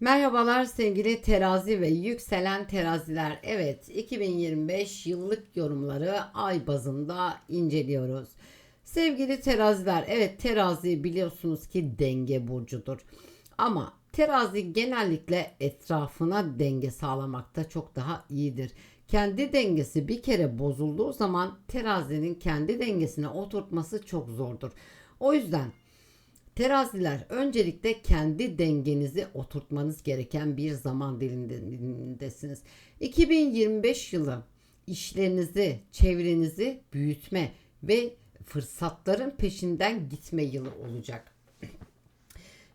Merhabalar sevgili terazi ve yükselen teraziler. Evet 2025 yıllık yorumları ay bazında inceliyoruz. Sevgili teraziler evet terazi biliyorsunuz ki denge burcudur. Ama terazi genellikle etrafına denge sağlamakta çok daha iyidir. Kendi dengesi bir kere bozulduğu zaman terazinin kendi dengesine oturtması çok zordur. O yüzden Teraziler öncelikle kendi dengenizi oturtmanız gereken bir zaman dilimindesiniz. 2025 yılı işlerinizi, çevrenizi büyütme ve fırsatların peşinden gitme yılı olacak.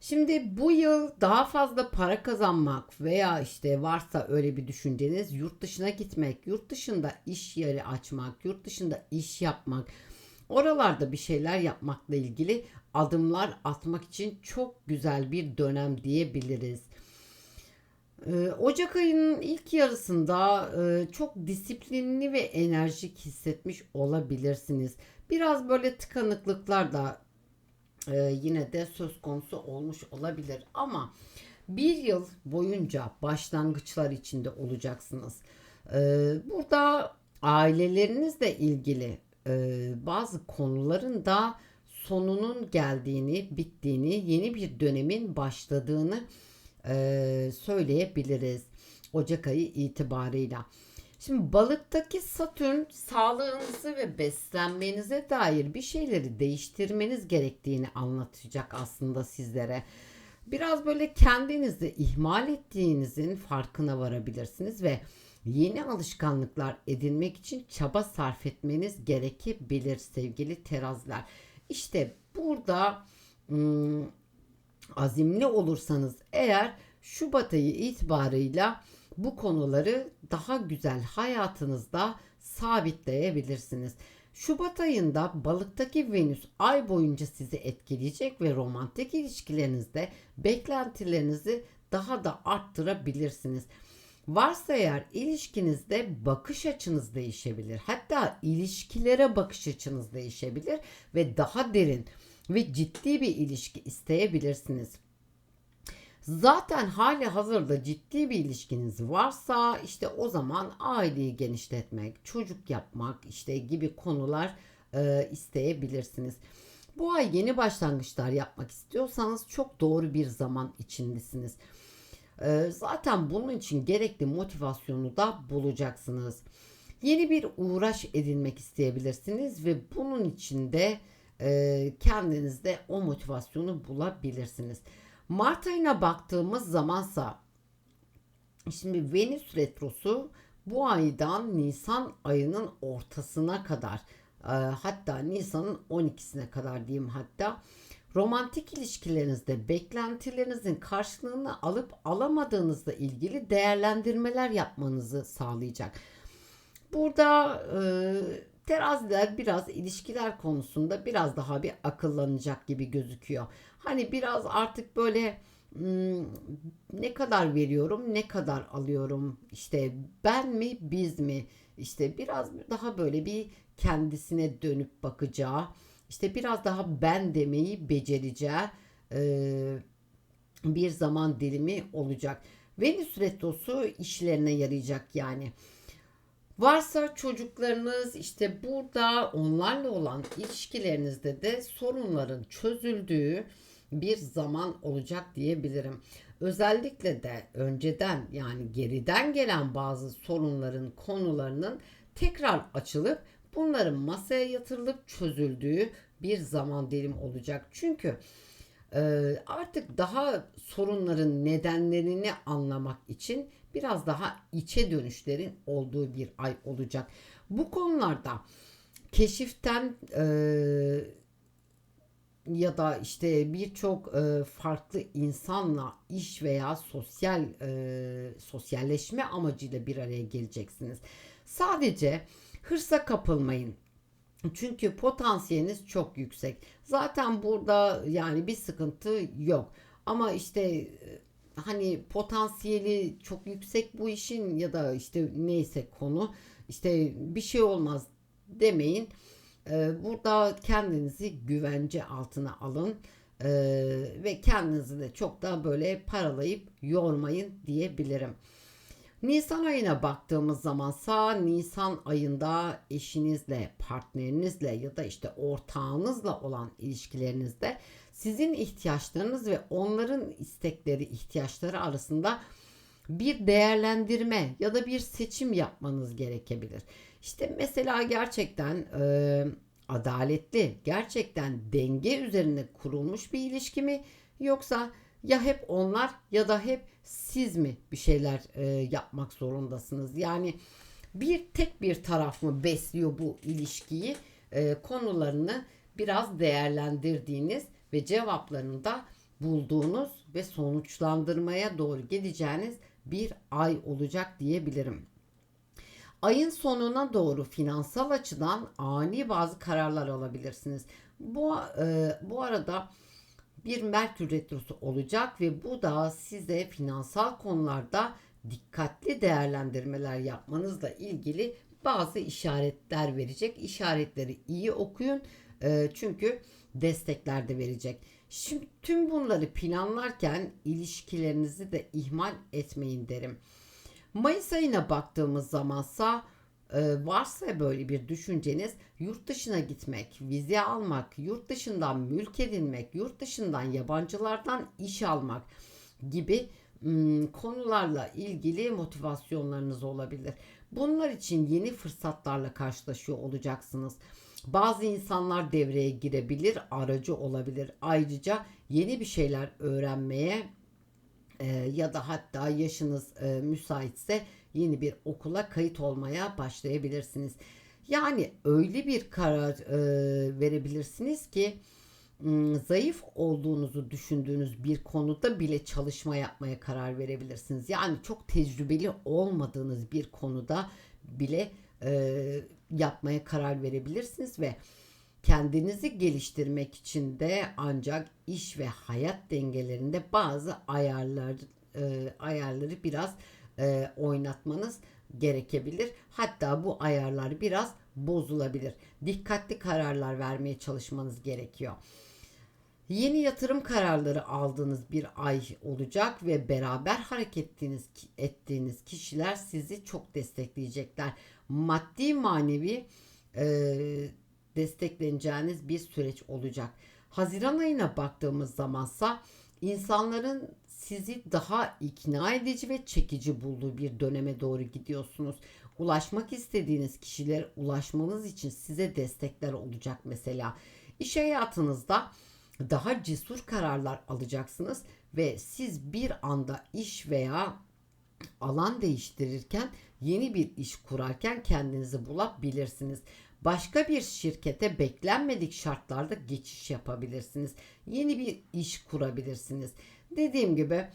Şimdi bu yıl daha fazla para kazanmak veya işte varsa öyle bir düşünceniz yurt dışına gitmek, yurt dışında iş yeri açmak, yurt dışında iş yapmak, oralarda bir şeyler yapmakla ilgili adımlar atmak için çok güzel bir dönem diyebiliriz. Ee, Ocak ayının ilk yarısında e, çok disiplinli ve enerjik hissetmiş olabilirsiniz. Biraz böyle tıkanıklıklar da e, yine de söz konusu olmuş olabilir ama bir yıl boyunca başlangıçlar içinde olacaksınız. Ee, burada ailelerinizle ilgili e, bazı konuların da sonunun geldiğini, bittiğini, yeni bir dönemin başladığını e, söyleyebiliriz Ocak ayı itibarıyla. Şimdi balıktaki Satürn sağlığınızı ve beslenmenize dair bir şeyleri değiştirmeniz gerektiğini anlatacak aslında sizlere. Biraz böyle kendinizi ihmal ettiğinizin farkına varabilirsiniz ve yeni alışkanlıklar edinmek için çaba sarf etmeniz gerekebilir sevgili teraziler. İşte burada ım, azimli olursanız eğer Şubat ayı itibarıyla bu konuları daha güzel hayatınızda sabitleyebilirsiniz. Şubat ayında balıktaki Venüs ay boyunca sizi etkileyecek ve romantik ilişkilerinizde beklentilerinizi daha da arttırabilirsiniz. Varsa eğer ilişkinizde bakış açınız değişebilir. Hatta ilişkilere bakış açınız değişebilir ve daha derin ve ciddi bir ilişki isteyebilirsiniz. Zaten hali hazırda ciddi bir ilişkiniz varsa işte o zaman aileyi genişletmek, çocuk yapmak işte gibi konular e, isteyebilirsiniz. Bu ay yeni başlangıçlar yapmak istiyorsanız çok doğru bir zaman içindesiniz. Ee, zaten bunun için gerekli motivasyonu da bulacaksınız. Yeni bir uğraş edinmek isteyebilirsiniz ve bunun için de e, kendinizde o motivasyonu bulabilirsiniz. Mart ayına baktığımız zamansa şimdi Venüs retrosu bu aydan Nisan ayının ortasına kadar e, hatta Nisan'ın 12'sine kadar diyeyim hatta romantik ilişkilerinizde beklentilerinizin karşılığını alıp alamadığınızla ilgili değerlendirmeler yapmanızı sağlayacak. Burada e, teraziler biraz ilişkiler konusunda biraz daha bir akıllanacak gibi gözüküyor. Hani biraz artık böyle hmm, ne kadar veriyorum, ne kadar alıyorum, işte ben mi, biz mi, işte biraz daha böyle bir kendisine dönüp bakacağı işte biraz daha ben demeyi becereceği e, bir zaman dilimi olacak. Venüs retrosu işlerine yarayacak yani. Varsa çocuklarınız işte burada onlarla olan ilişkilerinizde de sorunların çözüldüğü bir zaman olacak diyebilirim. Özellikle de önceden yani geriden gelen bazı sorunların konularının tekrar açılıp bunların masaya yatırılıp çözüldüğü bir zaman dilim olacak. Çünkü e, artık daha sorunların nedenlerini anlamak için biraz daha içe dönüşlerin olduğu bir ay olacak. Bu konularda keşiften e, ya da işte birçok e, farklı insanla iş veya sosyal e, sosyalleşme amacıyla bir araya geleceksiniz. Sadece hırsa kapılmayın. Çünkü potansiyeliniz çok yüksek. Zaten burada yani bir sıkıntı yok. Ama işte e, hani potansiyeli çok yüksek bu işin ya da işte neyse konu işte bir şey olmaz demeyin. Ee, burada kendinizi güvence altına alın. Ee, ve kendinizi de çok da böyle paralayıp yormayın diyebilirim. Nisan ayına baktığımız zaman sağ Nisan ayında eşinizle, partnerinizle ya da işte ortağınızla olan ilişkilerinizde sizin ihtiyaçlarınız ve onların istekleri, ihtiyaçları arasında bir değerlendirme ya da bir seçim yapmanız gerekebilir. İşte mesela gerçekten e, adaletli, gerçekten denge üzerine kurulmuş bir ilişki mi yoksa ya hep onlar ya da hep siz mi bir şeyler e, yapmak zorundasınız? Yani bir tek bir taraf mı besliyor bu ilişkiyi? E, konularını biraz değerlendirdiğiniz ve cevaplarını da bulduğunuz ve sonuçlandırmaya doğru gideceğiniz bir ay olacak diyebilirim. Ayın sonuna doğru finansal açıdan ani bazı kararlar alabilirsiniz. Bu e, bu arada bir Merkür retrosu olacak ve bu da size finansal konularda dikkatli değerlendirmeler yapmanızla ilgili bazı işaretler verecek. İşaretleri iyi okuyun e, çünkü destekler de verecek. Şimdi tüm bunları planlarken ilişkilerinizi de ihmal etmeyin derim. Mayıs ayına baktığımız zamansa varsa böyle bir düşünceniz yurt dışına gitmek, vize almak, yurt dışından mülk edinmek, yurt dışından yabancılardan iş almak gibi konularla ilgili motivasyonlarınız olabilir. Bunlar için yeni fırsatlarla karşılaşıyor olacaksınız. Bazı insanlar devreye girebilir, aracı olabilir. Ayrıca yeni bir şeyler öğrenmeye ya da hatta yaşınız müsaitse yeni bir okula kayıt olmaya başlayabilirsiniz. Yani öyle bir karar e, verebilirsiniz ki zayıf olduğunuzu düşündüğünüz bir konuda bile çalışma yapmaya karar verebilirsiniz. Yani çok tecrübeli olmadığınız bir konuda bile e, yapmaya karar verebilirsiniz ve kendinizi geliştirmek için de ancak iş ve hayat dengelerinde bazı ayarlar e, ayarları biraz e, oynatmanız gerekebilir. Hatta bu ayarlar biraz bozulabilir. Dikkatli kararlar vermeye çalışmanız gerekiyor. Yeni yatırım kararları aldığınız bir ay olacak ve beraber hareket ettiğiniz, ettiğiniz kişiler sizi çok destekleyecekler. Maddi manevi e, destekleneceğiniz bir süreç olacak. Haziran ayına baktığımız zamansa insanların sizi daha ikna edici ve çekici bulduğu bir döneme doğru gidiyorsunuz. Ulaşmak istediğiniz kişilere ulaşmanız için size destekler olacak mesela. İş hayatınızda daha cesur kararlar alacaksınız ve siz bir anda iş veya alan değiştirirken yeni bir iş kurarken kendinizi bulabilirsiniz. Başka bir şirkete beklenmedik şartlarda geçiş yapabilirsiniz. Yeni bir iş kurabilirsiniz. Dediğim gibi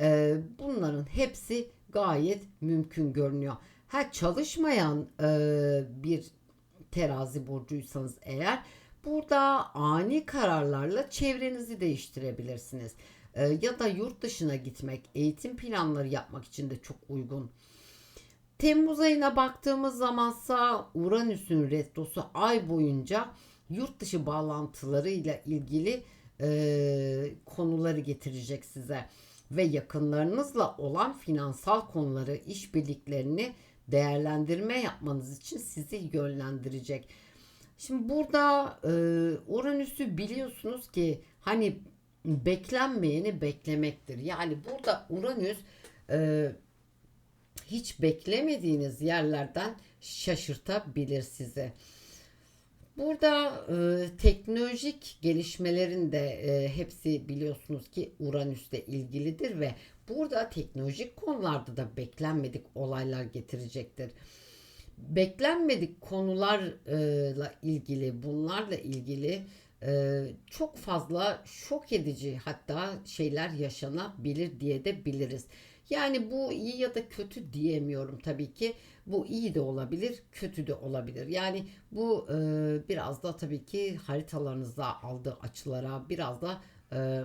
e, bunların hepsi gayet mümkün görünüyor. Ha çalışmayan e, bir terazi burcuysanız eğer burada ani kararlarla çevrenizi değiştirebilirsiniz. E, ya da yurt dışına gitmek, eğitim planları yapmak için de çok uygun. Temmuz ayına baktığımız zamansa Uranüs'ün retrosu ay boyunca yurt dışı bağlantılarıyla ilgili e, konuları getirecek size ve yakınlarınızla olan finansal konuları, işbirliklerini değerlendirme yapmanız için sizi yönlendirecek. Şimdi burada e, Uranüs'ü biliyorsunuz ki hani beklenmeyeni beklemektir. Yani burada Uranüs e, hiç beklemediğiniz yerlerden şaşırtabilir sizi. Burada e, teknolojik gelişmelerin de e, hepsi biliyorsunuz ki Uranüs'le ilgilidir ve burada teknolojik konularda da beklenmedik olaylar getirecektir. Beklenmedik konularla ilgili, bunlarla ilgili e, çok fazla şok edici hatta şeyler yaşanabilir diye de biliriz. Yani bu iyi ya da kötü diyemiyorum tabii ki. Bu iyi de olabilir, kötü de olabilir. Yani bu e, biraz da tabii ki haritalarınızda aldığı açılara, biraz da e,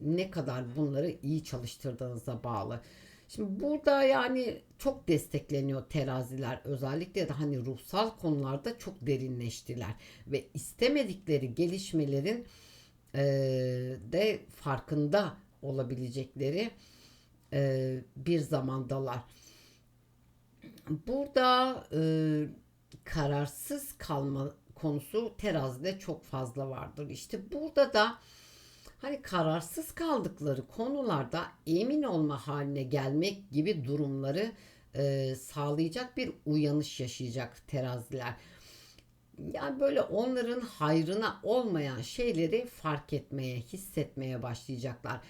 ne kadar bunları iyi çalıştırdığınıza bağlı. Şimdi burada yani çok destekleniyor teraziler özellikle de hani ruhsal konularda çok derinleştiler ve istemedikleri gelişmelerin e, de farkında olabilecekleri e, bir zamandalar. Burada e, kararsız kalma konusu terazide çok fazla vardır. İşte burada da hani kararsız kaldıkları konularda emin olma haline gelmek gibi durumları e, sağlayacak bir uyanış yaşayacak teraziler. Yani böyle onların hayrına olmayan şeyleri fark etmeye, hissetmeye başlayacaklar.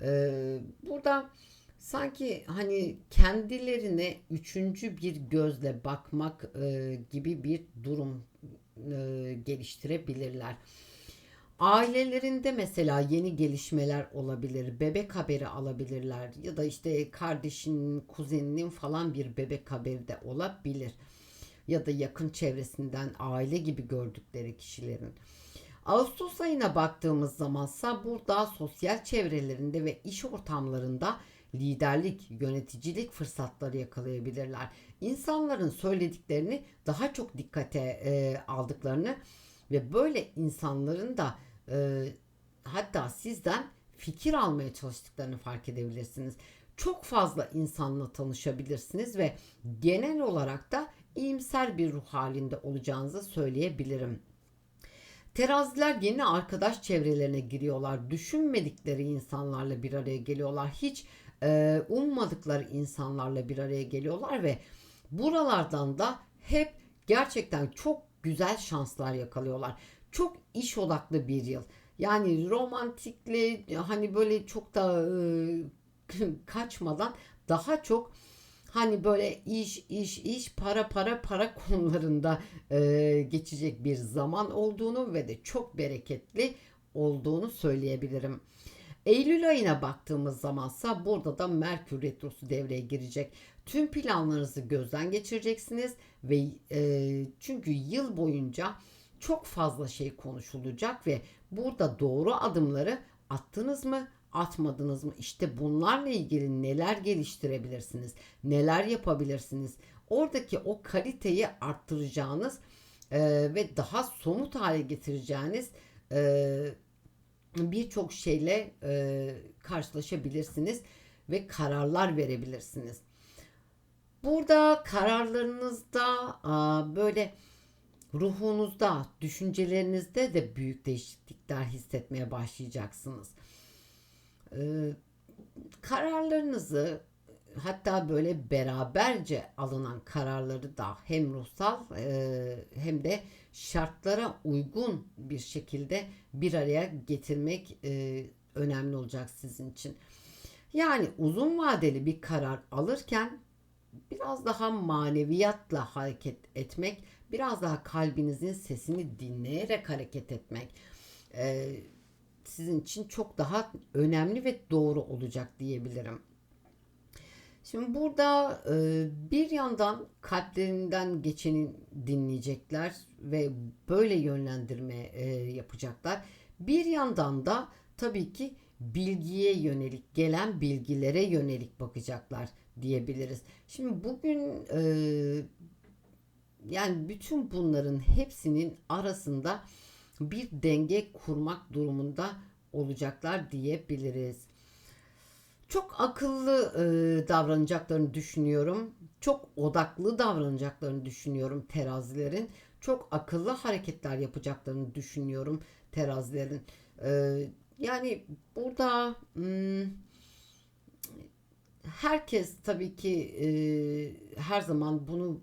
Ee, burada sanki hani kendilerine üçüncü bir gözle bakmak e, gibi bir durum e, geliştirebilirler. Ailelerinde mesela yeni gelişmeler olabilir. Bebek haberi alabilirler ya da işte kardeşinin, kuzeninin falan bir bebek haberi de olabilir. Ya da yakın çevresinden aile gibi gördükleri kişilerin. Ağustos ayına baktığımız zamansa burada sosyal çevrelerinde ve iş ortamlarında liderlik, yöneticilik fırsatları yakalayabilirler. İnsanların söylediklerini daha çok dikkate e, aldıklarını ve böyle insanların da e, hatta sizden fikir almaya çalıştıklarını fark edebilirsiniz. Çok fazla insanla tanışabilirsiniz ve genel olarak da iyimser bir ruh halinde olacağınızı söyleyebilirim. Teraziler yeni arkadaş çevrelerine giriyorlar. Düşünmedikleri insanlarla bir araya geliyorlar. Hiç e, ummadıkları insanlarla bir araya geliyorlar ve buralardan da hep gerçekten çok güzel şanslar yakalıyorlar. Çok iş odaklı bir yıl. Yani romantikle hani böyle çok da e, kaçmadan daha çok hani böyle iş iş iş para para para konularında e, geçecek bir zaman olduğunu ve de çok bereketli olduğunu söyleyebilirim. Eylül ayına baktığımız zamansa burada da Merkür Retrosu devreye girecek. Tüm planlarınızı gözden geçireceksiniz ve e, çünkü yıl boyunca çok fazla şey konuşulacak ve burada doğru adımları attınız mı atmadınız mı? İşte bunlarla ilgili neler geliştirebilirsiniz? Neler yapabilirsiniz? Oradaki o kaliteyi arttıracağınız e, ve daha somut hale getireceğiniz e, birçok şeyle e, karşılaşabilirsiniz ve kararlar verebilirsiniz. Burada kararlarınızda a, böyle ruhunuzda, düşüncelerinizde de büyük değişiklikler hissetmeye başlayacaksınız. Ee, kararlarınızı hatta böyle beraberce alınan kararları da hem ruhsal e, hem de şartlara uygun bir şekilde bir araya getirmek e, önemli olacak sizin için. Yani uzun vadeli bir karar alırken biraz daha maneviyatla hareket etmek, biraz daha kalbinizin sesini dinleyerek hareket etmek e, sizin için çok daha önemli ve doğru olacak diyebilirim. Şimdi burada e, bir yandan kalplerinden geçeni dinleyecekler ve böyle yönlendirme e, yapacaklar. Bir yandan da tabii ki bilgiye yönelik gelen bilgilere yönelik bakacaklar diyebiliriz. Şimdi bugün e, yani bütün bunların hepsinin arasında bir denge kurmak durumunda olacaklar diyebiliriz. Çok akıllı e, davranacaklarını düşünüyorum. Çok odaklı davranacaklarını düşünüyorum terazilerin. Çok akıllı hareketler yapacaklarını düşünüyorum terazilerin. E, yani burada hmm, herkes tabii ki e, her zaman bunu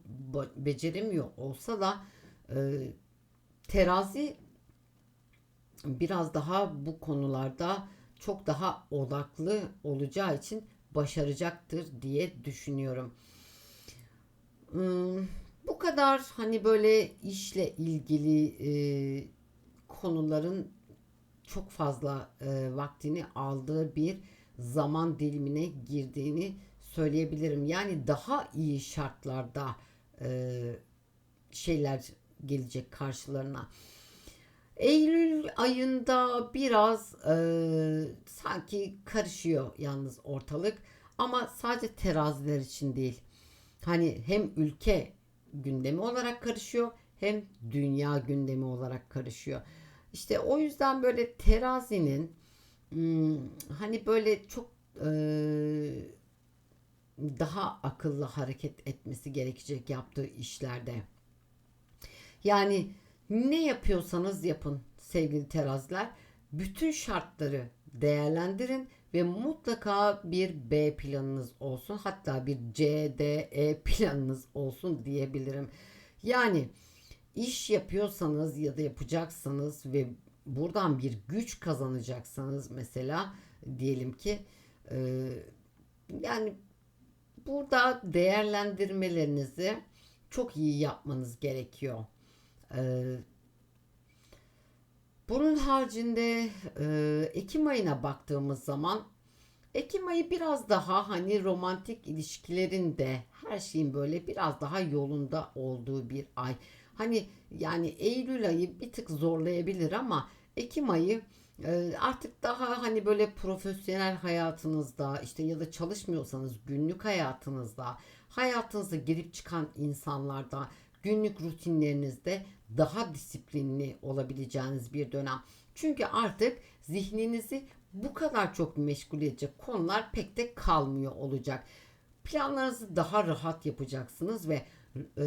beceremiyor olsa da e, terazi biraz daha bu konularda çok daha odaklı olacağı için başaracaktır diye düşünüyorum. Hmm, bu kadar hani böyle işle ilgili e, konuların çok fazla e, vaktini aldığı bir zaman dilimine girdiğini söyleyebilirim. Yani daha iyi şartlarda e, şeyler gelecek karşılarına. Eylül ayında biraz e, sanki karışıyor yalnız ortalık ama sadece teraziler için değil. Hani hem ülke gündemi olarak karışıyor hem dünya gündemi olarak karışıyor. İşte o yüzden böyle terazinin hmm, hani böyle çok e, daha akıllı hareket etmesi gerekecek yaptığı işlerde. Yani ne yapıyorsanız yapın sevgili teraziler. Bütün şartları değerlendirin ve mutlaka bir B planınız olsun. Hatta bir C, D, E planınız olsun diyebilirim. Yani iş yapıyorsanız ya da yapacaksanız ve buradan bir güç kazanacaksanız mesela diyelim ki e, yani burada değerlendirmelerinizi çok iyi yapmanız gerekiyor. Ee, bunun haricinde e, Ekim ayına baktığımız zaman Ekim ayı biraz daha hani romantik ilişkilerin de her şeyin böyle biraz daha yolunda olduğu bir ay. Hani yani Eylül ayı bir tık zorlayabilir ama Ekim ayı e, artık daha hani böyle profesyonel hayatınızda işte ya da çalışmıyorsanız günlük hayatınızda hayatınıza girip çıkan insanlarda günlük rutinlerinizde daha disiplinli olabileceğiniz bir dönem. Çünkü artık zihninizi bu kadar çok meşgul edecek konular pek de kalmıyor olacak. Planlarınızı daha rahat yapacaksınız ve e,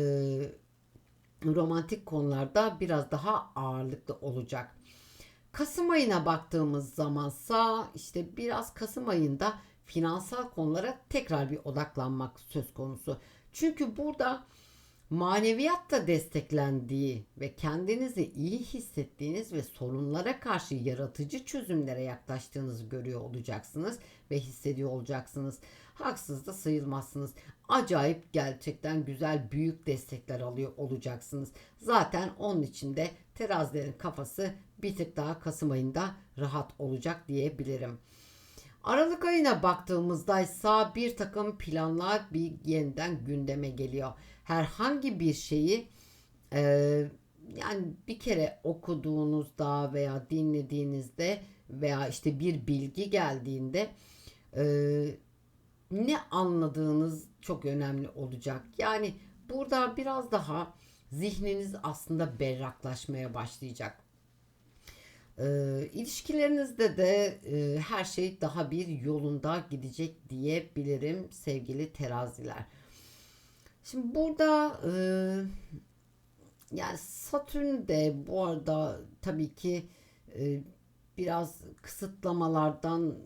romantik konularda biraz daha ağırlıklı olacak. Kasım ayına baktığımız zamansa işte biraz Kasım ayında finansal konulara tekrar bir odaklanmak söz konusu. Çünkü burada maneviyatta desteklendiği ve kendinizi iyi hissettiğiniz ve sorunlara karşı yaratıcı çözümlere yaklaştığınızı görüyor olacaksınız ve hissediyor olacaksınız. Haksız da sayılmazsınız. Acayip gerçekten güzel büyük destekler alıyor olacaksınız. Zaten onun için de terazilerin kafası bir tık daha Kasım ayında rahat olacak diyebilirim. Aralık ayına baktığımızda ise bir takım planlar bir yeniden gündeme geliyor. Herhangi bir şeyi e, yani bir kere okuduğunuzda veya dinlediğinizde veya işte bir bilgi geldiğinde e, ne anladığınız çok önemli olacak. Yani burada biraz daha zihniniz aslında berraklaşmaya başlayacak. E, ilişkilerinizde de e, her şey daha bir yolunda gidecek diyebilirim sevgili teraziler. Şimdi burada e, yani Satürn de bu arada tabii ki e, biraz kısıtlamalardan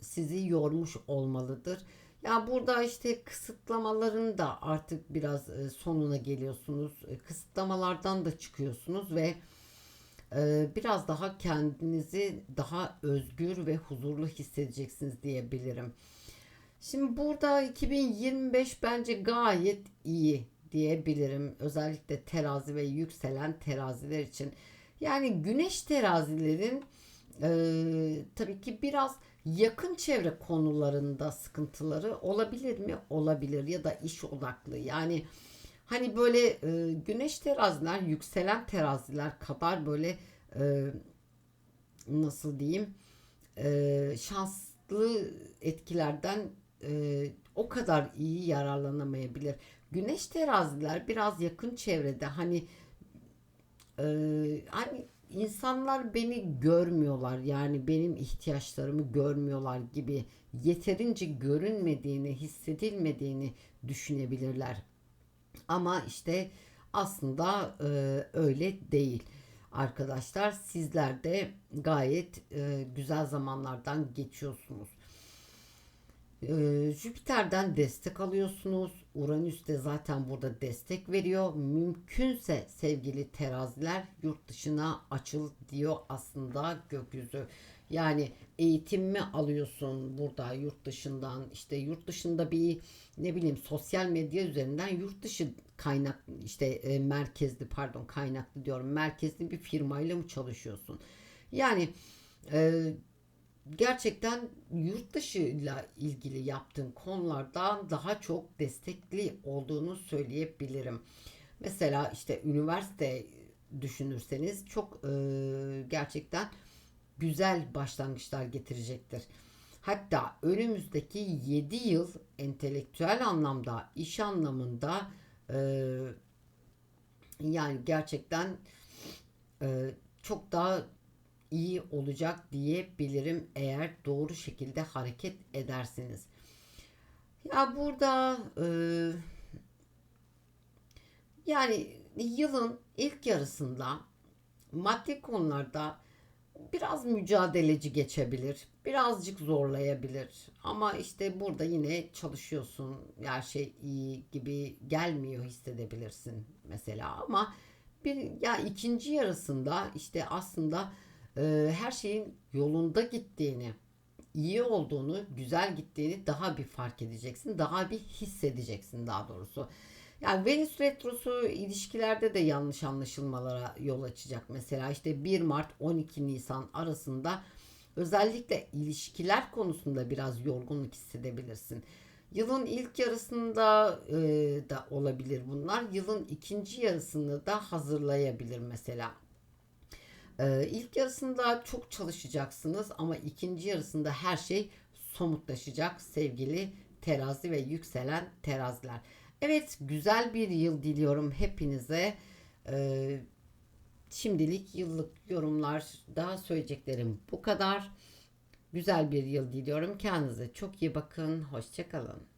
sizi yormuş olmalıdır. Ya burada işte kısıtlamaların da artık biraz e, sonuna geliyorsunuz. E, kısıtlamalardan da çıkıyorsunuz ve e, biraz daha kendinizi daha özgür ve huzurlu hissedeceksiniz diyebilirim. Şimdi burada 2025 bence gayet iyi diyebilirim. Özellikle terazi ve yükselen teraziler için. Yani güneş terazilerin e, tabii ki biraz yakın çevre konularında sıkıntıları olabilir mi? Olabilir ya da iş odaklı. Yani hani böyle e, güneş teraziler, yükselen teraziler kadar böyle e, nasıl diyeyim e, şanslı etkilerden e, o kadar iyi yararlanamayabilir. Güneş teraziler biraz yakın çevrede hani e, hani insanlar beni görmüyorlar yani benim ihtiyaçlarımı görmüyorlar gibi yeterince görünmediğini hissedilmediğini düşünebilirler. Ama işte aslında e, öyle değil arkadaşlar. Sizler de gayet e, güzel zamanlardan geçiyorsunuz. Ee, Jüpiter'den destek alıyorsunuz. Uranüs de zaten burada destek veriyor. Mümkünse sevgili teraziler yurt dışına açıl diyor aslında gökyüzü. Yani eğitim mi alıyorsun burada yurt dışından işte yurt dışında bir ne bileyim sosyal medya üzerinden yurt dışı kaynak işte e, merkezli pardon kaynaklı diyorum merkezli bir firmayla mı çalışıyorsun? Yani e, gerçekten yurt dışıyla ilgili yaptığın konulardan daha çok destekli olduğunu söyleyebilirim. Mesela işte üniversite düşünürseniz çok e, gerçekten güzel başlangıçlar getirecektir. Hatta önümüzdeki 7 yıl entelektüel anlamda, iş anlamında e, yani gerçekten e, çok daha iyi olacak diyebilirim eğer doğru şekilde hareket ederseniz. Ya burada e, yani yılın ilk yarısında maddi konularda biraz mücadeleci geçebilir. Birazcık zorlayabilir. Ama işte burada yine çalışıyorsun. Her şey iyi gibi gelmiyor hissedebilirsin mesela. Ama bir ya ikinci yarısında işte aslında e, her şeyin yolunda gittiğini, iyi olduğunu, güzel gittiğini daha bir fark edeceksin. Daha bir hissedeceksin daha doğrusu. Yani Venüs retrosu ilişkilerde de yanlış anlaşılmalara yol açacak. Mesela işte 1 Mart 12 Nisan arasında özellikle ilişkiler konusunda biraz yorgunluk hissedebilirsin. Yılın ilk yarısında e, da olabilir bunlar. Yılın ikinci yarısını da hazırlayabilir mesela. E, ilk yarısında çok çalışacaksınız ama ikinci yarısında her şey somutlaşacak sevgili terazi ve yükselen teraziler. Evet güzel bir yıl diliyorum hepinize. Ee, şimdilik yıllık yorumlar daha söyleyeceklerim bu kadar. Güzel bir yıl diliyorum. Kendinize çok iyi bakın. Hoşçakalın.